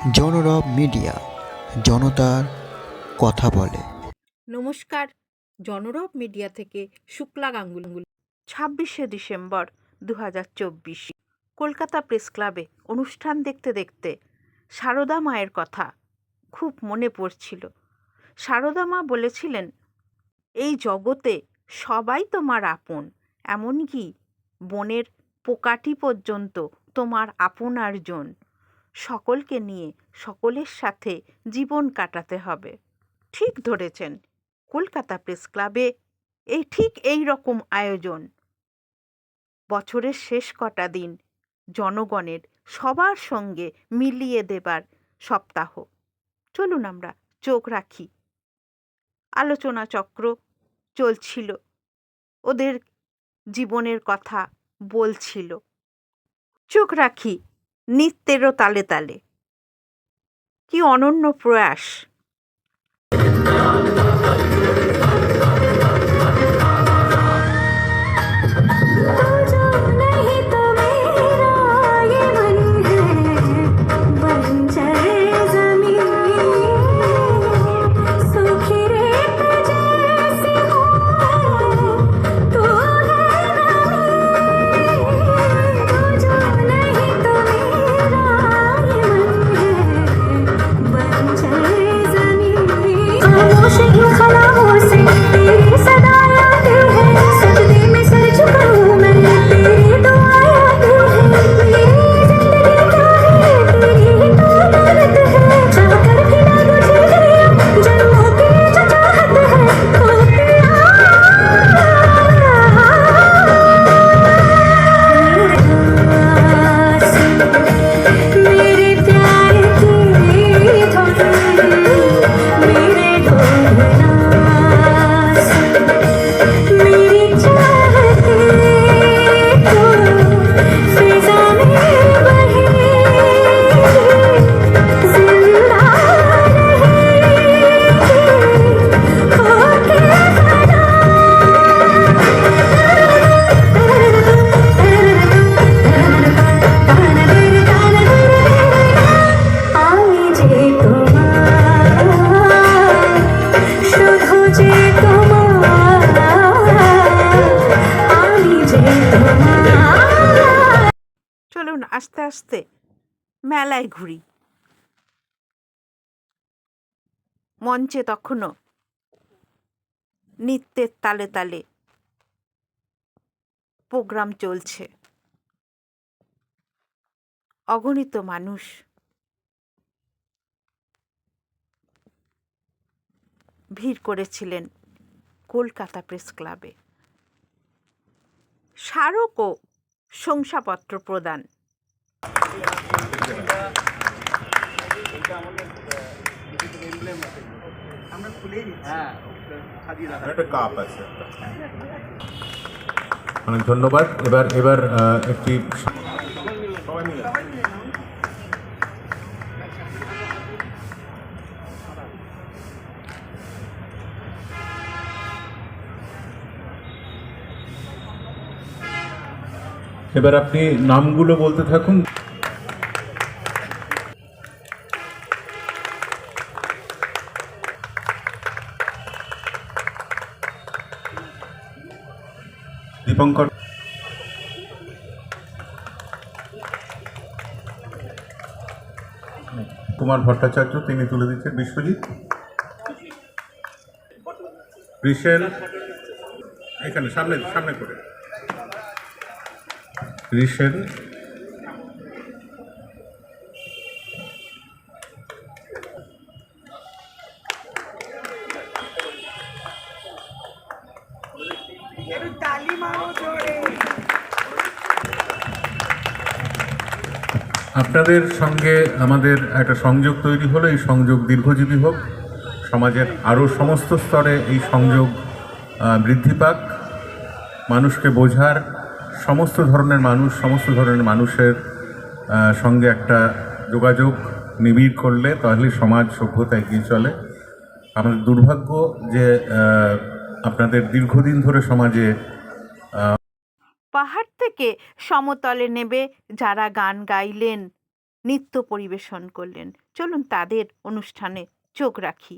জনরব media, জনতার কথা বলে। নমস্কার, জনরব মিডিয়া থেকে শুক্লা গাঙ্গুলি। ছাব্বিশে ডিসেম্বর দু হাজার চব্বিশ, কলকাতা প্রেস ক্লাবে অনুষ্ঠান দেখতে দেখতে সারদা মায়ের কথা খুব মনে পড়ছিল। সারদা মা বলেছিলেন, এই জগতে সবাই তোমার আপন, এমনকি বনের পোকাটি পর্যন্ত তোমার আপনার জন। সকলকে নিয়ে, সকলের সাথে জীবন কাটাতে হবে। ঠিক ধরেছেন, কলকাতা প্রেস ক্লাবে এই ঠিক এই রকম আয়োজন। বছরের শেষ কটা দিন জনগণের সবার সঙ্গে মিলিয়ে দেবার সপ্তাহ। চলুন আমরা চোখ রাখি। আলোচনা চক্র চলছিল। ওদের জীবনের কথা বলছিল। চোখ রাখি। নৃত্যেরও তালে তালে। কি অনন্য প্রয়াস। Sen olursun মেলায় ঘুরি। মঞ্চে তখনও নৃত্যের তালে তালে প্রোগ্রাম চলছে। অগণিত মানুষ ভিড় করেছিলেন কলকাতা প্রেস ক্লাবে। স্মারক ও শংসাপত্র প্রদান অনেক ধন্যবাদ। এবার এবার একটি এবার আপনি নামগুলো বলতে থাকুন। দীপঙ্কর। কুমার ভট্টাচার্য তিনি তুলে দিচ্ছেন বিশ্বজিৎ। রিসেল এখানে সামনে সামনে করে। আপনাদের সঙ্গে আমাদের একটা সংযোগ তৈরি হলো, এই সংযোগ দীর্ঘজীবী হোক। সমাজের আরও সমস্ত স্তরে এই সংযোগ বৃদ্ধি পাক। মানুষকে বোঝার সমস্ত ধরনের মানুষ, সমস্ত ধরনের মানুষের সঙ্গে একটা যোগাযোগ নিবিড় করলে তাহলে সমাজ সভ্যতা এগিয়ে চলে। আমাদের দুর্ভাগ্য যে আপনাদের দীর্ঘদিন ধরে সমাজে পাহাড় থেকে সমতলে নেবে যারা গান গাইলেন নৃত্য পরিবেশন করলেন। চলুন তাদের অনুষ্ঠানে চোখ রাখি।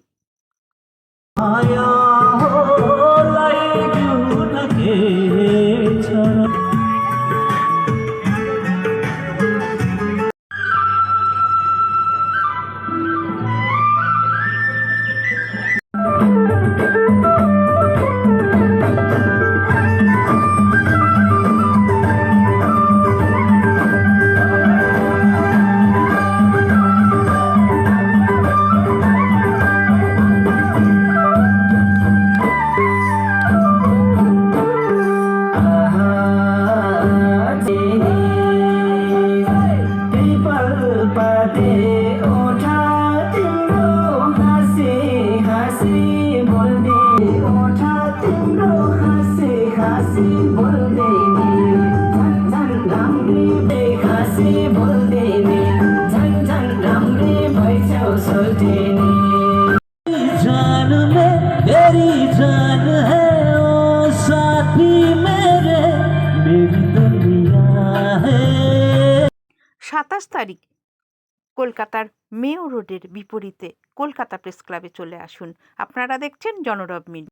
সাতাশ তারিখ। কলকাতার মেয়ো রোডের বিপরীতে কলকাতা প্রেস ক্লাবে চলে আসুন। আপনারা দেখছেন জনরব মিডিয়া।